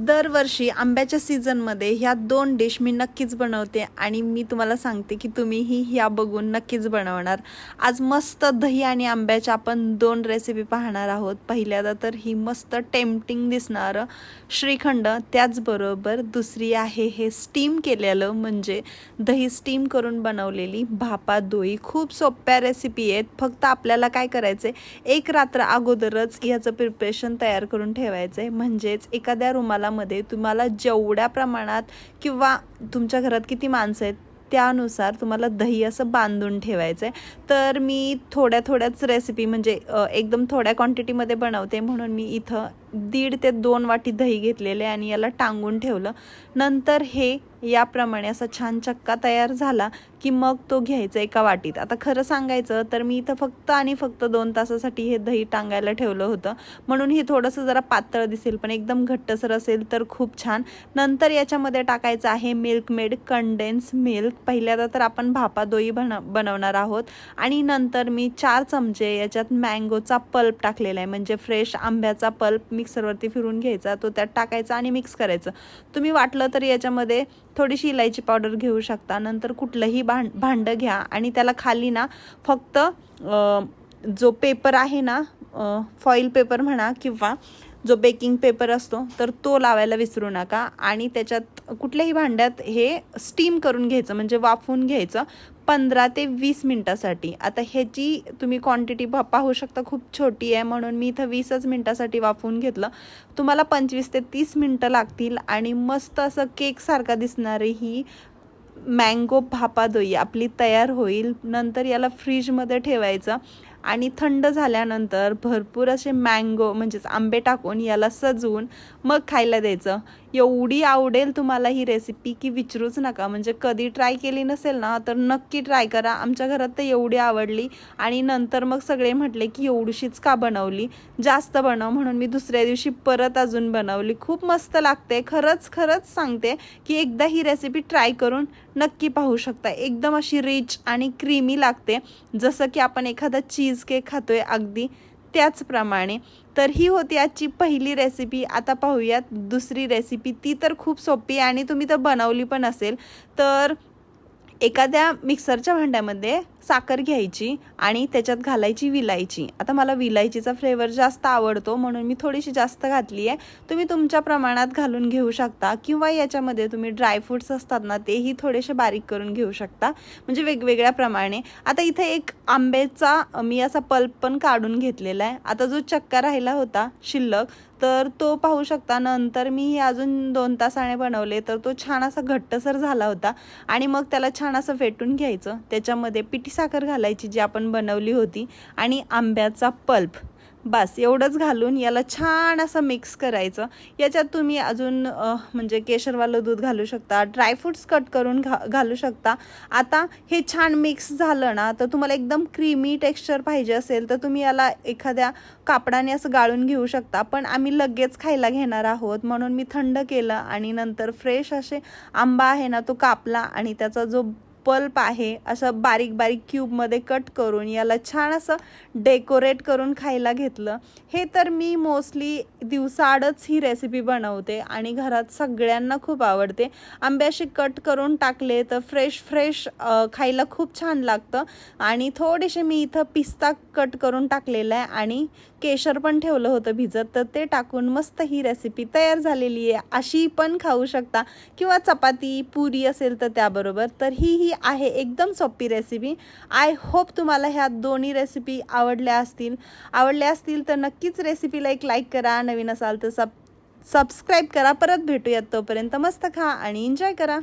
दरवर्षी आंब्याच्या सीझनमध्ये ह्या दोन डिश मी नक्कीच बनवते आणि मी तुम्हाला सांगते की तुम्हीही ह्या बघून नक्कीच बनवणार. आज मस्त दही आणि आंब्याच्या आपण दोन रेसिपी पाहणार आहोत. पहिल्यांदा तर ही मस्त टेम्पटिंग दिसणारं श्रीखंड. त्याचबरोबर दुसरी आहे हे स्टीम केलेलं म्हणजे दही स्टीम करून बनवलेली भापा दोई खूप सोप्या रेसिपी आहेत. फक्त आपल्याला काय करायचं आहे एक रात्र अगोदरच ह्याचं प्रिपरेशन तयार करून ठेवायचं आहे म्हणजेच एखाद्या घरामध्ये तुम्हाला जेवढ्या प्रमाणात किंवा तुमच्या घरात किती माणसं आहेत त्यानुसार तुम्हाला दही असं बांधून ठेवायचं आहे तर मी थोड्या थोड्याच रेसिपी म्हणजे एकदम थोड्या क्वांटिटीमध्ये बनवते म्हणून मी इथं दीड ते दोन वाटी दही घेतलेले आणि याला टांगून ठेवलं. नंतर हे याप्रमाणे असा छान चक्का तयार झाला की मग तो घ्यायचा एका वाटीत. आता खरं सांगायचं तर मी इथं फक्त आणि फक्त दोन तासासाठी हे दही टांगायला ठेवलं होतं. म्हणून हे थोडंसं जरा पातळ दिसेल पण एकदम घट्टसर असेल तर खूप छान. नंतर याच्यामध्ये टाकायचं आहे मिल्कमेड कंडेन्स मिल्क पहिल्यांदा तर आपण भापा दोई बन बनवणार आहोत. आणि नंतर मी चार चमचे याच्यात मँगोचा पल्प टाकलेला आहे. म्हणजे फ्रेश आंब्याचा पल्प मिक्सरवरती फिरून घ्यायचा तो त्यात टाकायचा आणि मिक्स करायचं. तुम्ही वाटलं तर याच्यामध्ये थोडीशी इलायची पावडर घेऊ शकता नंतर कुठलंही भांड भांडं घ्या आणि त्याला खाली ना फक्त जो पेपर आहे ना फॉईल पेपर म्हणा किंवा जो बेकिंग पेपर असतो तर तो लावायला विसरू नका. आणि त्याच्यात कुठल्याही भांड्यात हे स्टीम करून घ्यायचं म्हणजे वाफवून घ्यायचं. पंधरा ते वीस मिनटासाठी. आता ह्याची तुम्ही क्वांटिटी पाहू शकता खूप छोटी आहे म्हणून मी इथं वीसच मिनटासाठी वाफवून घेतलं. तुम्हाला पंचवीस ते तीस मिनटं लागतील आणि मस्त असं केकसारखा दिसणारी ही मँगो भापा दोई आपली तयार होईल. नंतर याला फ्रीजमध्ये ठेवायचं. आणि थंड झाल्यानंतर भरपूर असे मँगो म्हणजेच आंबे टाकून याला सजवून मग खायला द्यायचं. एवढी आवडेल तुम्हाला ही रेसिपी की विचारूच नका. म्हणजे कधी ट्राय केली नसेल ना तर नक्की ट्राय करा. आमच्या घरात तर एवढी आवडली. आणि नंतर मग सगळे म्हटले की एवढीशीच का बनवली? जास्त बनव म्हणून मी दुसऱ्या दिवशी परत अजून बनवली. खूप मस्त लागते. खरंच खरंच सांगते की एकदा ही रेसिपी ट्राय करून नक्की पाहू शकता. एकदम अशी रिच आणि क्रीमी लागते. जसं की आपण एखादा चीज केक खातोय अगदी त्याचप्रमाणे. तर ही होती आजची पहिली रेसिपी आता पाहूयात दुसरी रेसिपी ती तर खूप सोपी आहे आणि तुम्ही तर बनवली पण असेल. तर एखाद्या मिक्सरच्या भांड्यामध्ये साखर घ्यायची आणि त्याच्यात घालायची विलायची. आता मला विलायचीचा फ्लेवर जास्त आवडतो म्हणून मी थोडीशी जास्त घातली आहे. तुम्ही तुमच्या प्रमाणात घालून घेऊ शकता किंवा याच्यामध्ये तुम्ही ड्रायफ्रूट्स असतात ना तेही थोडेसे बारीक करून घेऊ शकता. म्हणजे वेगवेगळ्या प्रमाणे. आता इथे एक आंब्याचा मी असा पल्प पण काढून घेतलेला आहे. आता जो चक्का राहिला होता शिल्लक तर तो पाहू शकता. नंतर मी हे अजून दोन तासाने बनवले तर तो छान असा घट्टसर झाला होता. आणि मग त्याला छान असं फेटून घ्यायचं. त्याच्यामध्ये पिठी साखर घालायची जी आपण बनवली होती आणि आंब्याचा पल्प. बस एवढंच घालून याला छान असं मिक्स करायचं. याच्यात तुम्ही अजून म्हणजे केशरवालं दूध घालू शकता ड्रायफ्रूट्स कट करून घा घालू शकता. आता हे छान मिक्स झालं ना तर तुम्हाला एकदम क्रीमी टेक्स्चर पाहिजे असेल तर तुम्ही याला एखाद्या कापडाने असं गाळून घेऊ शकता. पण आम्ही लगेच खायला घेणार आहोत म्हणून मी थंड केलं आणि नंतर फ्रेश असे आंबा आहे ना तो कापला आणि त्याचा जो पल्प आहे असं बारीक बारीक क्यूबमध्ये कट करून याला छान असं डेकोरेट करून खायला घेतलं. हे तर मी मोस्टली दिवसाआडच ही रेसिपी बनवते आणि घरात सगळ्यांना खूप आवडते. आंबे असे कट करून टाकले तर फ्रेश फ्रेश खायला खूप छान लागतं. आणि थोडेसे मी इथं पिस्ता कट करून टाकलेला आहे आणि केशर पण ठेवलं होतं भिजत तर ते टाकून मस्त ही रेसिपी तयार झालेली आहे. अशी पण खाऊ शकता. किंवा चपाती पुरी असेल तर त्याबरोबर. तर ही ही आहे एकदम सोपी रेसिपी आय होप तुम्हाला ह्या दोन्ही रेसिपी आवडल्या असतील. आवडल्या असतील तर नक्कीच रेसिपीला एक लाईक करा नवीन असाल तर सब सबस्क्राईब करा. परत भेटूयात तोपर्यंत मस्त खा आणि एन्जॉय करा.